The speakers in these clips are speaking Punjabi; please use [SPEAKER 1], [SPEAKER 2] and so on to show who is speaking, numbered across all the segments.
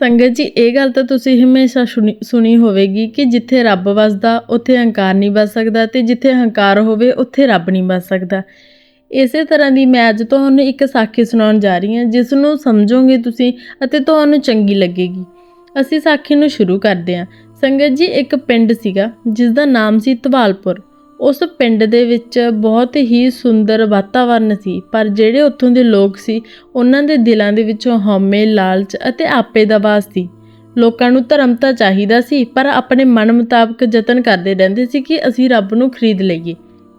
[SPEAKER 1] ਸੰਗਤ ਜੀ, ਇਹ ਗੱਲ ਤਾਂ ਤੁਸੀਂ ਹਮੇਸ਼ਾ ਸੁਣੀ ਸੁਣੀ ਹੋਵੇਗੀ ਕਿ ਜਿੱਥੇ ਰੱਬ ਵਸਦਾ, ਉੱਥੇ ਹੰਕਾਰ ਨਹੀਂ ਵੱਸ ਸਕਦਾ ਤੇ ਜਿੱਥੇ ਹੰਕਾਰ ਹੋਵੇ, ਉੱਥੇ ਰੱਬ ਨਹੀਂ ਵਸ ਸਕਦਾ। ਇਸੇ ਤਰ੍ਹਾਂ ਦੀ ਮੈਂ ਅੱਜ ਤੁਹਾਨੂੰ ਇੱਕ ਸਾਖੀ ਸੁਣਾਉਣ ਜਾ ਰਹੀ ਹਾਂ, ਜਿਸ ਨੂੰ ਸਮਝੋਗੇ ਤੁਸੀਂ ਅਤੇ ਤੁਹਾਨੂੰ ਚੰਗੀ ਲੱਗੇਗੀ। ਅਸੀਂ ਸਾਖੀ ਨੂੰ ਸ਼ੁਰੂ ਕਰਦੇ ਹਾਂ। ਸੰਗਤ ਜੀ, ਇੱਕ ਪਿੰਡ ਸੀਗਾ ਜਿਸ ਦਾ ਨਾਮ ਸੀ ਧਵਾਲਪੁਰ। ਉਸ ਪਿੰਡ ਦੇ ਵਿੱਚ ਬਹੁਤ ਹੀ ਸੁੰਦਰ ਵਾਤਾਵਰਨ ਸੀ, ਪਰ ਜਿਹੜੇ ਉੱਥੋਂ ਦੇ ਲੋਕ ਸੀ, ਉਹਨਾਂ ਦੇ ਦਿਲਾਂ ਦੇ ਵਿੱਚੋਂ ਹਉਮੈ, ਲਾਲਚ ਅਤੇ ਆਪੇ ਦਾ ਵਾਸ ਸੀ। ਲੋਕਾਂ ਨੂੰ ਧਰਮ ਤਾਂ ਚਾਹੀਦਾ ਸੀ, ਪਰ ਆਪਣੇ ਮਨ ਮੁਤਾਬਕ ਯਤਨ ਕਰਦੇ ਰਹਿੰਦੇ ਸੀ ਕਿ ਅਸੀਂ ਰੱਬ ਨੂੰ ਖਰੀਦ ਲਈਏ,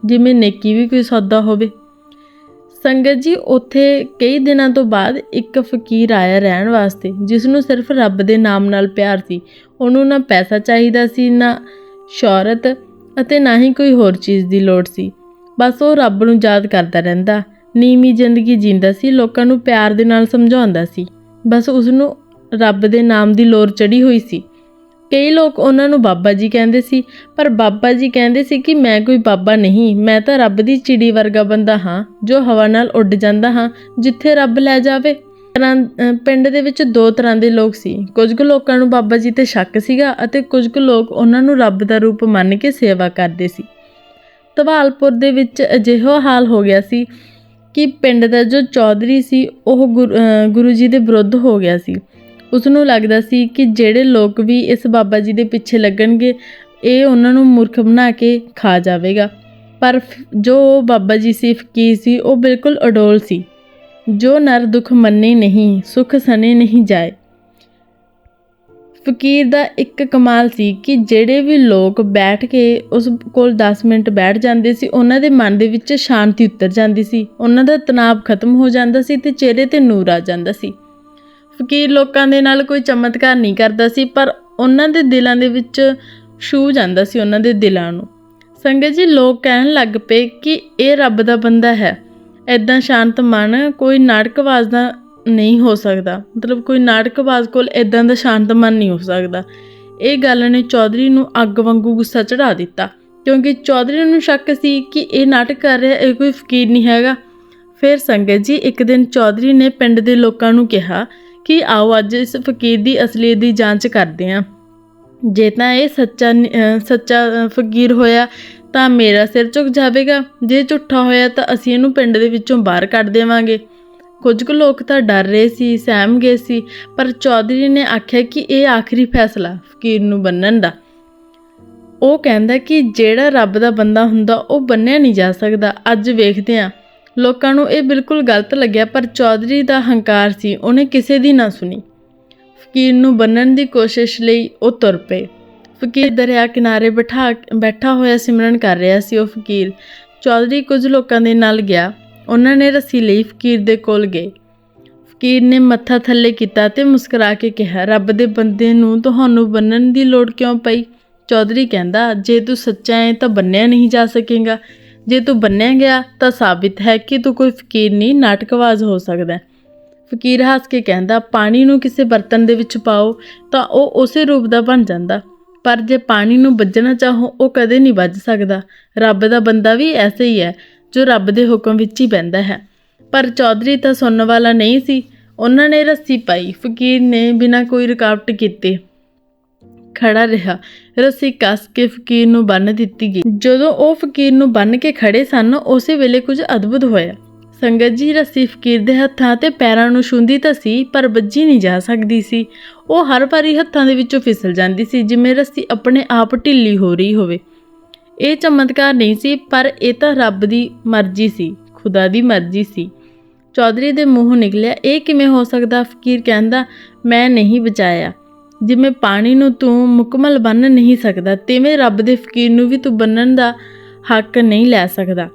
[SPEAKER 1] ਜਿਵੇਂ ਨੇਕੀ ਵੀ ਕੋਈ ਸੌਦਾ ਹੋਵੇ। ਸੰਗਤ ਜੀ, ਉੱਥੇ ਕਈ ਦਿਨਾਂ ਤੋਂ ਬਾਅਦ ਇੱਕ ਫਕੀਰ ਆਇਆ ਰਹਿਣ ਵਾਸਤੇ, ਜਿਸ ਨੂੰ ਸਿਰਫ ਰੱਬ ਦੇ ਨਾਮ ਨਾਲ ਪਿਆਰ ਸੀ। ਉਹਨੂੰ ਨਾ ਪੈਸਾ ਚਾਹੀਦਾ ਸੀ, ਨਾ ਸ਼ੌਹਰਤ ਅਤੇ ਨਾ ਹੀ ਕੋਈ ਹੋਰ ਚੀਜ਼ ਦੀ ਲੋੜ ਸੀ। ਬਸ ਉਹ ਰੱਬ ਨੂੰ ਯਾਦ ਕਰਦਾ ਰਹਿੰਦਾ। ਨੀਵੀਂ ਜ਼ਿੰਦਗੀ ਜੀਂਦਾ ਸੀ, ਲੋਕਾਂ ਨੂੰ ਪਿਆਰ ਦੇ ਨਾਲ ਸਮਝਾਉਂਦਾ ਸੀ। ਬਸ ਉਸ ਨੂੰ ਰੱਬ ਦੇ ਨਾਮ ਦੀ ਲੋੜ ਚੜੀ ਹੋਈ ਸੀ। ਕਈ ਲੋਕ ਉਹਨਾਂ ਨੂੰ ਬਾਬਾ ਜੀ ਕਹਿੰਦੇ ਸੀ, ਪਰ ਬਾਬਾ ਜੀ ਕਹਿੰਦੇ ਸੀ ਕਿ ਮੈਂ ਕੋਈ ਬਾਬਾ ਨਹੀਂ, ਮੈਂ ਤਾਂ ਰੱਬ ਦੀ ਚਿੜੀ ਵਰਗਾ ਬੰਦਾ ਹਾਂ, ਜੋ ਹਵਾ ਨਾਲ ਉੱਡ ਜਾਂਦਾ ਹਾਂ, ਜਿੱਥੇ ਰੱਬ ਲੈ ਜਾਵੇ ਤਰ੍ਹਾਂ ਪਿੰਡ ਦੇ ਵਿੱਚ ਦੋ ਤਰ੍ਹਾਂ ਦੇ ਲੋਕ ਸੀ। ਕੁਝ ਕੁ ਲੋਕਾਂ ਨੂੰ ਬਾਬਾ ਜੀ ਤੇ ਸ਼ੱਕ ਸੀਗਾ ਅਤੇ ਕੁਝ ਕੁ ਲੋਕ ਉਹਨਾਂ ਨੂੰ ਰੱਬ ਦਾ ਰੂਪ ਮੰਨ ਕੇ ਸੇਵਾ ਕਰਦੇ ਸੀ। ਧਵਾਲਪੁਰ ਦੇ ਵਿੱਚ ਅਜਿਹਾ ਹਾਲ ਹੋ ਗਿਆ ਸੀ ਕਿ ਪਿੰਡ ਦਾ ਜੋ ਚੌਧਰੀ ਸੀ, ਉਹ ਗੁਰ- ਗੁਰੂ ਜੀ ਦੇ ਵਿਰੁੱਧ ਹੋ ਗਿਆ ਸੀ। ਉਸ ਨੂੰ ਲੱਗਦਾ ਸੀ ਕਿ ਜਿਹੜੇ ਲੋਕ ਵੀ ਇਸ ਬਾਬਾ ਜੀ ਦੇ ਪਿੱਛੇ ਲੱਗਣਗੇ, ਇਹ ਉਹਨਾਂ ਨੂੰ ਮੂਰਖ ਬਣਾ ਕੇ ਖਾ ਜਾਵੇਗਾ। ਪਰ ਫ- ਜੋ ਬਾਬਾ ਜੀ ਸੀ ਫਕੀਰ ਸੀ, ਉਹ ਬਿਲਕੁਲ ਅਡੋਲ ਸੀ। ਜੋ ਨਰ ਦੁਖ ਮੰਨੇ ਨਹੀਂ, ਸੁਖ ਸਨੇ ਨਹੀਂ ਜਾਏ। ਫਕੀਰ ਦਾ ਇੱਕ ਕਮਾਲ ਸੀ ਕਿ ਜਿਹੜੇ ਵੀ ਲੋਕ ਬੈਠ ਕੇ ਉਸ ਕੋਲ 10 ਮਿੰਟ ਬੈਠ ਜਾਂਦੇ ਸੀ, ਉਹਨਾਂ ਦੇ ਮਨ ਦੇ ਵਿੱਚ ਸ਼ਾਂਤੀ ਉਤਰ ਜਾਂਦੀ ਸੀ। ਉਹਨਾਂ ਦਾ ਤਣਾਅ ਖਤਮ ਹੋ ਜਾਂਦਾ ਸੀ ਤੇ ਚਿਹਰੇ ਤੇ ਨੂਰ ਆ ਜਾਂਦਾ ਸੀ। ਫਕੀਰ ਲੋਕਾਂ ਦੇ ਨਾਲ ਕੋਈ ਚਮਤਕਾਰ ਨਹੀਂ ਕਰਦਾ ਸੀ, ਪਰ ਉਹਨਾਂ ਦੇ ਦਿਲਾਂ ਦੇ ਵਿੱਚ ਛੂ ਜਾਂਦਾ ਸੀ, ਉਹਨਾਂ ਦੇ ਦਿਲਾਂ ਨੂੰ। ਸੰਗਤ ਜੀ, ਲੋਕ ਕਹਿਣ ਲੱਗ ਪਏ ਕਿ ਇਹ ਰੱਬ ਦਾ ਬੰਦਾ ਹੈ। ਐਦਾਂ ਸ਼ਾਂਤ ਮਨ, ਕੋਈ ਨਾਟਕਵਾਜ਼ ਦਾ ਨਹੀਂ ਹੋ ਸਕਦਾ। ਮਤਲਬ ਕੋਈ ਨਾਟਕਵਾਜ਼ ਕੋਲ ਐਦਾਂ ਦਾ ਸ਼ਾਂਤ ਮਨ ਨਹੀਂ ਹੋ ਸਕਦਾ। ਇਹ ਗੱਲ ਨੇ ਚੌਧਰੀ ਨੂੰ ਅੱਗ ਵਾਂਗੂ ਗੁੱਸਾ ਚੜਾ ਦਿੱਤਾ। ਕਿਉਂਕਿ ਚੌਧਰੀ ਨੂੰ ਸ਼ੱਕ ਸੀ ਕਿ ਇਹ ਨਾਟਕ ਕਰ ਰਿਹਾ, ਇਹ ਕੋਈ ਫਕੀਰ ਨਹੀਂ ਹੈਗਾ। ਫਿਰ ਸੰਗਤ ਜੀ ਇੱਕ ਦਿਨ ਚੌਧਰੀ ਨੇ ਪਿੰਡ ਦੇ ਲੋਕਾਂ ਨੂੰ ਕਿਹਾ ਕਿ ਆਓ ਅੱਜ ਇਸ ਫਕੀਰ ਦੀ ਅਸਲੀਅਤ ਦੀ ਜਾਂਚ ਕਰਦੇ ਹਾਂ ਜੇ ਤਾਂ ਇਹ ਸੱਚਾ ਸੱਚਾ ਫਕੀਰ ਹੋਇਆ ਤਾਂ ਮੇਰਾ ਸਿਰ ਝੁਕ ਜਾਵੇਗਾ। ਜੇ ਝੂਠਾ ਹੋਇਆ ਤਾਂ ਅਸੀਂ ਇਹਨੂੰ ਪਿੰਡ ਦੇ ਵਿੱਚੋਂ ਬਾਹਰ ਕੱਢ ਦੇਵਾਂਗੇ। ਕੁਝ ਕੁ ਲੋਕ ਤਾਂ ਡਰ ਰਹੇ ਸੀ, ਸਹਿਮ ਗਏ ਸੀ, ਪਰ ਚੌਧਰੀ ਨੇ ਆਖਿਆ ਕਿ ਇਹ ਆਖਰੀ ਫੈਸਲਾ ਫਕੀਰ ਨੂੰ ਬੰਨਣ ਦਾ। ਉਹ ਕਹਿੰਦਾ ਕਿ ਜਿਹੜਾ ਰੱਬ ਦਾ ਬੰਦਾ ਹੁੰਦਾ, ਉਹ ਬੰਨਿਆ ਨਹੀਂ ਜਾ ਸਕਦਾ। ਅੱਜ ਵੇਖਦੇ ਹਾਂ। ਲੋਕਾਂ ਨੂੰ ਇਹ ਬਿਲਕੁਲ ਗਲਤ ਲੱਗਿਆ, ਪਰ ਚੌਧਰੀ ਦਾ ਹੰਕਾਰ ਸੀ, ਉਹਨੇ ਕਿਸੇ ਦੀ ਨਾ ਸੁਣੀ। ਫਕੀਰ ਨੂੰ ਬੰਨਣ ਦੀ ਕੋਸ਼ਿਸ਼ ਲਈ ਉਹ ਤੁਰ ਪਏ। ਫਕੀਰ ਦਰਿਆ ਕਿਨਾਰੇ ਬਿਠਾ ਬੈਠਾ ਹੋਇਆ ਸਿਮਰਨ ਕਰ ਰਿਹਾ ਸੀ ਉਹ ਫਕੀਰ। ਚੌਧਰੀ ਕੁਝ ਲੋਕਾਂ ਦੇ ਨਾਲ ਗਿਆ। ਉਹਨਾਂ ਨੇ ਰੱਸੀ ਲਈ ਫਕੀਰ ਦੇ ਕੋਲ ਗਏ। ਫਕੀਰ ਨੇ ਮੱਥਾ ਥੱਲੇ ਕੀਤਾ ਤੇ ਮੁਸਕਰਾ ਕੇ ਕਿਹਾ, ਰੱਬ ਦੇ ਬੰਦੇ ਨੂੰ ਤੁਹਾਨੂੰ ਬੰਨਣ ਦੀ ਲੋੜ ਕਿਉਂ ਪਈ? ਚੌਧਰੀ ਕਹਿੰਦਾ, ਜੇ ਤੂੰ ਸੱਚਾ ਹੈ ਤਾਂ ਬੰਨਿਆ ਨਹੀਂ ਜਾ ਸਕੇਗਾ। ਜੇ ਤੂੰ ਬੰਨਿਆ ਗਿਆ ਤਾਂ ਸਾਬਿਤ ਹੈ ਕਿ ਤੂੰ ਕੋਈ ਫਕੀਰ ਨਹੀਂ, ਨਾਟਕਵਾਜ਼ ਹੋ ਸਕਦਾ ਫਕੀਰ ਹੱਸ ਕੇ ਕਹਿੰਦਾ, ਪਾਣੀ ਨੂੰ ਕਿਸੇ ਬਰਤਨ ਦੇ ਵਿੱਚ ਪਾਓ ਤਾਂ ਉਹ ਉਸੇ ਰੂਪ ਦਾ ਬਣ ਜਾਂਦਾ। ਪਰ ਜੇ ਪਾਣੀ ਨੂੰ ਵੱਜਣਾ ਚਾਹੋ, ਉਹ ਕਦੇ ਨਹੀਂ ਵੱਜ ਸਕਦਾ। ਰੱਬ ਦਾ ਬੰਦਾ ਵੀ ਐਸੇ ਹੀ ਹੈ, ਜੋ ਰੱਬ ਦੇ ਹੁਕਮ ਵਿੱਚ ਹੀ ਪੈਂਦਾ ਹੈ। ਪਰ ਚੌਧਰੀ ਤਾਂ ਸੁਣਨ ਵਾਲਾ ਨਹੀਂ ਸੀ। ਉਹਨਾਂ ਨੇ ਰੱਸੀ ਪਾਈ। ਫਕੀਰ ਨੇ ਬਿਨਾਂ ਕੋਈ ਰੁਕਾਵਟ ਕੀਤੇ ਖੜਾ ਰਿਹਾ। ਰੱਸੀ ਕੱਸ ਕੇ ਫਕੀਰ ਨੂੰ ਬੰਨ੍ਹ ਦਿੱਤੀ ਗਈ। ਜਦੋਂ ਉਹ ਫਕੀਰ ਨੂੰ ਬੰਨ੍ਹ ਕੇ ਖੜੇ ਸਨ, ਉਸੇ ਵੇਲੇ ਕੁਝ ਅਦਭੁਤ ਹੋਇਆ। ਸੰਗਤ ਜੀ ਰੱਸੀ ਫਕੀਰ ਦੇ ਹੱਥਾਂ ਤੇ ਪੈਰਾਂ ਨੂੰ ਛੂੰਦੀ ਤਾਂ ਸੀ, ਪਰ ਵੱਜੀ ਨਹੀਂ ਜਾ ਸਕਦੀ ਸੀ। ਉਹ ਹਰ ਵਾਰੀ ਹੱਥਾਂ ਦੇ ਵਿੱਚੋਂ ਫਿਸਲ ਜਾਂਦੀ ਸੀ, ਜਿਵੇਂ ਰੱਸੀ ਆਪਣੇ ਆਪ ਢਿੱਲੀ ਹੋ ਰਹੀ ਹੋਵੇ। ਇਹ ਚਮਤਕਾਰ ਨਹੀਂ ਸੀ, ਪਰ ਇਹ ਤਾਂ ਰੱਬ ਦੀ ਮਰਜ਼ੀ ਸੀ, ਖੁਦਾ ਦੀ ਮਰਜ਼ੀ ਸੀ। ਚੌਧਰੀ ਦੇ ਮੂੰਹੋਂ ਨਿਕਲਿਆ, ਇਹ ਕਿਵੇਂ ਹੋ ਸਕਦਾ ਫਕੀਰ ਕਹਿੰਦਾ, ਮੈਂ ਨਹੀਂ ਬਚਾਇਆ। ਜਿਵੇਂ ਪਾਣੀ ਨੂੰ ਤੂੰ ਮੁਕਮਲ ਬੰਨ ਨਹੀਂ ਸਕਦਾ, ਤਿਵੇਂ ਰੱਬ ਦੇ ਫਕੀਰ ਨੂੰ ਵੀ ਤੂੰ ਬੰਨਣ ਦਾ ਹੱਕ ਨਹੀਂ ਲੈ ਸਕਦਾ।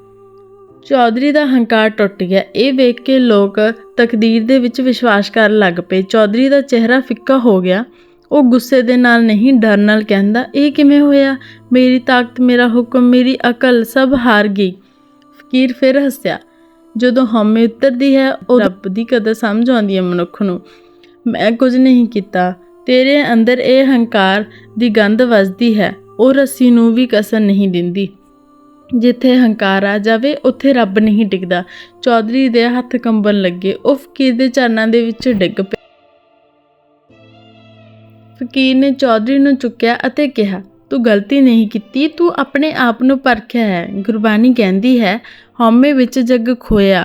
[SPEAKER 1] ਚੌਧਰੀ ਦਾ ਹੰਕਾਰ ਟੁੱਟ ਗਿਆ। ਇਹ ਵੇਖ ਕੇ ਲੋਕ ਤਕਦੀਰ ਦੇ ਵਿੱਚ ਵਿਸ਼ਵਾਸ ਕਰਨ ਲੱਗ ਪਏ। ਚੌਧਰੀ ਦਾ ਚਿਹਰਾ ਫਿੱਕਾ ਹੋ ਗਿਆ। ਉਹ ਗੁੱਸੇ ਦੇ ਨਾਲ ਨਹੀਂ, ਡਰ ਨਾਲ ਕਹਿੰਦਾ, ਇਹ ਕਿਵੇਂ ਹੋਇਆ? ਮੇਰੀ ਤਾਕਤ, ਮੇਰਾ ਹੁਕਮ, ਮੇਰੀ ਅਕਲ ਸਭ ਹਾਰ ਗਈ। ਫਕੀਰ ਫਿਰ ਹੱਸਿਆ। ਜਦੋਂ ਹਉਮੈ ਉਤਰਦੀ ਹੈ, ਉਹ ਰੱਬ ਦੀ ਕਦਰ ਸਮਝ ਆਉਂਦੀ ਹੈ ਮਨੁੱਖ ਨੂੰ। ਮੈਂ ਕੁਝ ਨਹੀਂ ਕੀਤਾ। ਤੇਰੇ ਅੰਦਰ ਇਹ ਹੰਕਾਰ ਦੀ ਗੰਧ ਵਸਦੀ ਹੈ। ਉਹ ਰੱਸੀ ਨੂੰ ਵੀ ਕਸਰ ਨਹੀਂ ਦਿੰਦੀ। ਜਿੱਥੇ ਹੰਕਾਰ ਆ ਜਾਵੇ, ਉੱਥੇ ਰੱਬ ਨਹੀਂ ਟਿਕਦਾ ਚੌਧਰੀ ਦੇ ਹੱਥ ਕੰਬਣ ਲੱਗੇ। ਉਹ ਫਕੀਰ ਦੇ ਚਰਨਾਂ ਦੇ ਵਿੱਚ ਡਿੱਗ ਪਿਆ ਫਕੀਰ ਨੇ ਚੌਧਰੀ ਨੂੰ ਚੁੱਕਿਆ ਅਤੇ ਕਿਹਾ, ਤੂੰ ਗਲਤੀ ਨਹੀਂ ਕੀਤੀ, ਤੂੰ ਆਪਣੇ ਆਪ ਨੂੰ ਪਰਖਿਆ ਹੈ। ਗੁਰਬਾਣੀ ਕਹਿੰਦੀ ਹੈ, ਹਉਮੈ ਵਿੱਚ ਜੱਗ ਖੋਇਆ,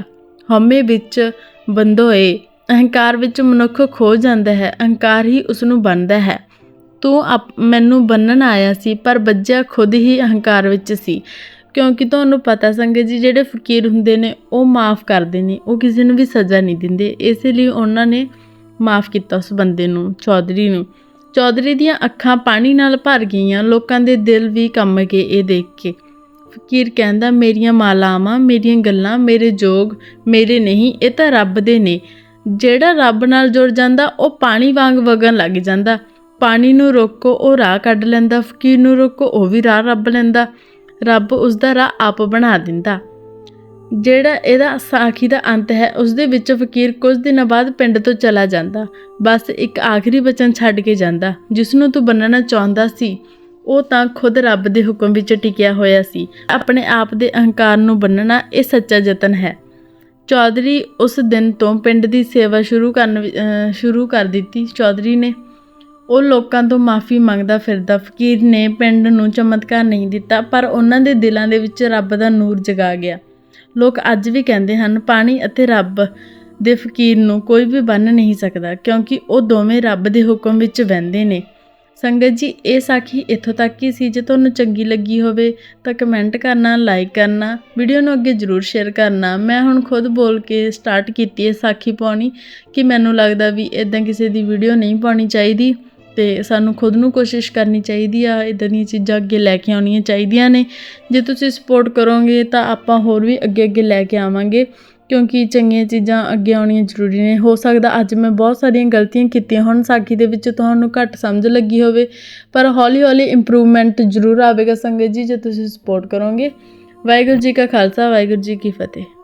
[SPEAKER 1] ਹਉਮੈ ਵਿੱਚ ਬੰਦੋਏ। ਅਹੰਕਾਰ ਵਿੱਚ ਮਨੁੱਖ ਖੋ ਜਾਂਦਾ ਹੈ, ਅਹੰਕਾਰ ਹੀ ਉਸ ਨੂੰ ਬੰਨਦਾ ਹੈ। ਤੂੰ ਆਪ- ਮੈਨੂੰ ਬੰਨਣ ਆਇਆ ਸੀ, ਪਰ ਵੱਜਿਆ ਖੁਦ ਹੀ ਅਹੰਕਾਰ ਵਿੱਚ ਸੀ। ਕਿਉਂਕਿ ਤੁਹਾਨੂੰ ਪਤਾ ਸੰਗਤ ਜੀ, ਜਿਹੜੇ ਫਕੀਰ ਹੁੰਦੇ ਨੇ, ਉਹ ਮਾਫ ਕਰਦੇ ਨੇ। ਉਹ ਕਿਸੇ ਨੂੰ ਵੀ ਸਜ਼ਾ ਨਹੀਂ ਦਿੰਦੇ। ਇਸੇ ਲਈ ਉਹਨਾਂ ਨੇ ਮਾਫ ਕੀਤਾ ਉਸ ਬੰਦੇ ਨੂੰ, ਚੌਧਰੀ ਨੂੰ। ਚੌਧਰੀ ਦੀਆਂ ਅੱਖਾਂ ਪਾਣੀ ਨਾਲ ਭਰ ਗਈਆਂ। ਲੋਕਾਂ ਦੇ ਦਿਲ ਵੀ ਕੰਬ ਗਏ ਇਹ ਦੇਖ ਕੇ। ਫਕੀਰ ਕਹਿੰਦਾ, ਮੇਰੀਆਂ ਮਾਲਾਵਾਂ, ਮੇਰੀਆਂ ਗੱਲਾਂ, ਮੇਰੇ ਜੋਗ, ਮੇਰੇ ਨਹੀਂ, ਇਹ ਤਾਂ ਰੱਬ ਦੇ ਨੇ। ਜਿਹੜਾ ਰੱਬ ਨਾਲ ਜੁੜ ਜਾਂਦਾ, ਉਹ ਪਾਣੀ ਵਾਂਗ ਵਗਣ ਲੱਗ ਜਾਂਦਾ। ਪਾਣੀ ਨੂੰ ਰੋਕੋ, ਉਹ ਰਾਹ ਕੱਢ ਲੈਂਦਾ। ਫਕੀਰ ਨੂੰ ਰੋਕੋ, ਉਹ ਵੀ ਰਾਹ ਰੱਬ ਲੈਂਦਾ। ਰੱਬ ਉਸ ਦਾ ਰਾਹ ਆਪ ਬਣਾ ਦਿੰਦਾ। ਜਿਹੜਾ ਇਹਦਾ ਸਾਖੀ ਦਾ ਅੰਤ ਹੈ ਉਸ ਦੇ ਵਿੱਚ ਫਕੀਰ ਕੁਝ ਦਿਨਾਂ ਬਾਅਦ ਪਿੰਡ ਤੋਂ ਚਲਾ ਜਾਂਦਾ। ਬਸ ਇੱਕ ਆਖਰੀ ਬਚਨ ਛੱਡ ਕੇ ਜਾਂਦਾ ਜਿਸ ਨੂੰ ਤੂੰ ਬੰਨਣਾ ਚਾਹੁੰਦਾ ਸੀ। ਉਹ ਤਾਂ ਖੁਦ ਰੱਬ ਦੇ ਹੁਕਮ ਵਿੱਚ ਟਿਕਿਆ ਹੋਇਆ ਸੀ। ਆਪਣੇ ਆਪ ਦੇ ਅਹੰਕਾਰ ਨੂੰ ਬੰਨਣਾ ਇਹ ਸੱਚਾ ਯਤਨ ਹੈ। ਚੌਧਰੀ ਉਸ ਦਿਨ ਤੋਂ ਪਿੰਡ ਦੀ ਸੇਵਾ ਸ਼ੁਰੂ ਕਰਨ ਸ਼ੁਰੂ ਕਰ ਦਿੱਤੀ। ਚੌਧਰੀ ਨੇ ਉਹ ਲੋਕਾਂ ਤੋਂ ਮਾਫੀ ਮੰਗਦਾ ਫਿਰਦਾ, ਫਕੀਰ ਨੇ ਪਿੰਡ ਨੂੰ ਚਮਤਕਾਰ ਨਹੀਂ ਦਿੱਤਾ, ਪਰ ਉਹਨਾਂ ਦੇ ਦਿਲਾਂ ਦੇ ਵਿੱਚ ਰੱਬ ਦਾ ਨੂਰ ਜਗਾ ਗਿਆ। ਲੋਕ ਅੱਜ ਵੀ ਕਹਿੰਦੇ ਹਨ, ਪਾਣੀ ਅਤੇ ਰੱਬ ਦੇ ਫਕੀਰ ਨੂੰ ਕੋਈ ਵੀ ਬੰਨ ਨਹੀਂ ਸਕਦਾ, ਕਿਉਂਕਿ ਉਹ ਦੋਵੇਂ ਰੱਬ ਦੇ ਹੁਕਮ ਵਿੱਚ ਵਹਿੰਦੇ ਨੇ। ਸੰਗਤ ਜੀ, ਇਹ ਸਾਖੀ ਇੱਥੋਂ ਤੱਕ ਹੀ ਸੀ। ਜੇ ਤੁਹਾਨੂੰ ਚੰਗੀ ਲੱਗੀ ਹੋਵੇ ਤਾਂ ਕਮੈਂਟ ਕਰਨਾ, ਲਾਈਕ ਕਰਨਾ, ਵੀਡੀਓ ਨੂੰ ਅੱਗੇ ਜ਼ਰੂਰ ਸ਼ੇਅਰ ਕਰਨਾ। ਮੈਂ ਹੁਣ ਖੁਦ ਬੋਲ ਕੇ ਸਟਾਰਟ ਕੀਤੀ ਹੈ ਸਾਖੀ ਪਾਉਣੀ, ਕਿ ਮੈਨੂੰ ਲੱਗਦਾ ਵੀ ਇਦਾਂ ਕਿਸੇ ਦੀ ਵੀਡੀਓ ਨਹੀਂ ਪਾਉਣੀ ਚਾਹੀਦੀ। ਤੇ ਸਾਨੂੰ ਖੁਦ ਨੂੰ ਕੋਸ਼ਿਸ਼ ਕਰਨੀ ਚਾਹੀਦੀ ਆ ਇਦਾਂ ਦੀਆਂ ਚੀਜ਼ਾਂ ਅੱਗੇ ਲੈ ਕੇ ਆਉਣੀਆਂ ਚਾਹੀਦੀਆਂ ਨੇ। ਜੇ ਤੁਸੀਂ ਸਪੋਰਟ ਕਰੋਗੇ ਤਾਂ ਆਪਾਂ ਹੋਰ ਵੀ ਅੱਗੇ ਅੱਗੇ ਲੈ ਕੇ ਆਵਾਂਗੇ, ਕਿਉਂਕਿ ਚੰਗੀਆਂ ਚੀਜ਼ਾਂ ਅੱਗੇ ਆਉਣੀਆਂ ਜ਼ਰੂਰੀ ਨੇ। ਹੋ ਸਕਦਾ ਅੱਜ ਮੈਂ ਬਹੁਤ ਸਾਰੀਆਂ ਗਲਤੀਆਂ ਕੀਤੀਆਂ ਹੋਣ, ਸਾਖੀ ਦੇ ਵਿੱਚ ਤੁਹਾਨੂੰ ਘੱਟ ਸਮਝ ਲੱਗੀ ਹੋਵੇ, ਪਰ ਹੌਲੀ ਹੌਲੀ ਇੰਪਰੂਵਮੈਂਟ ਜ਼ਰੂਰ ਆਵੇਗਾ ਸੰਗਤ ਜੀ, ਜੇ ਤੁਸੀਂ ਸਪੋਰਟ ਕਰੋਗੇ। ਵਾਹਿਗੁਰੂ ਜੀ ਕਾ ਖਾਲਸਾ, ਵਾਹਿਗੁਰੂ ਜੀ ਕੀ ਫਤਿਹ।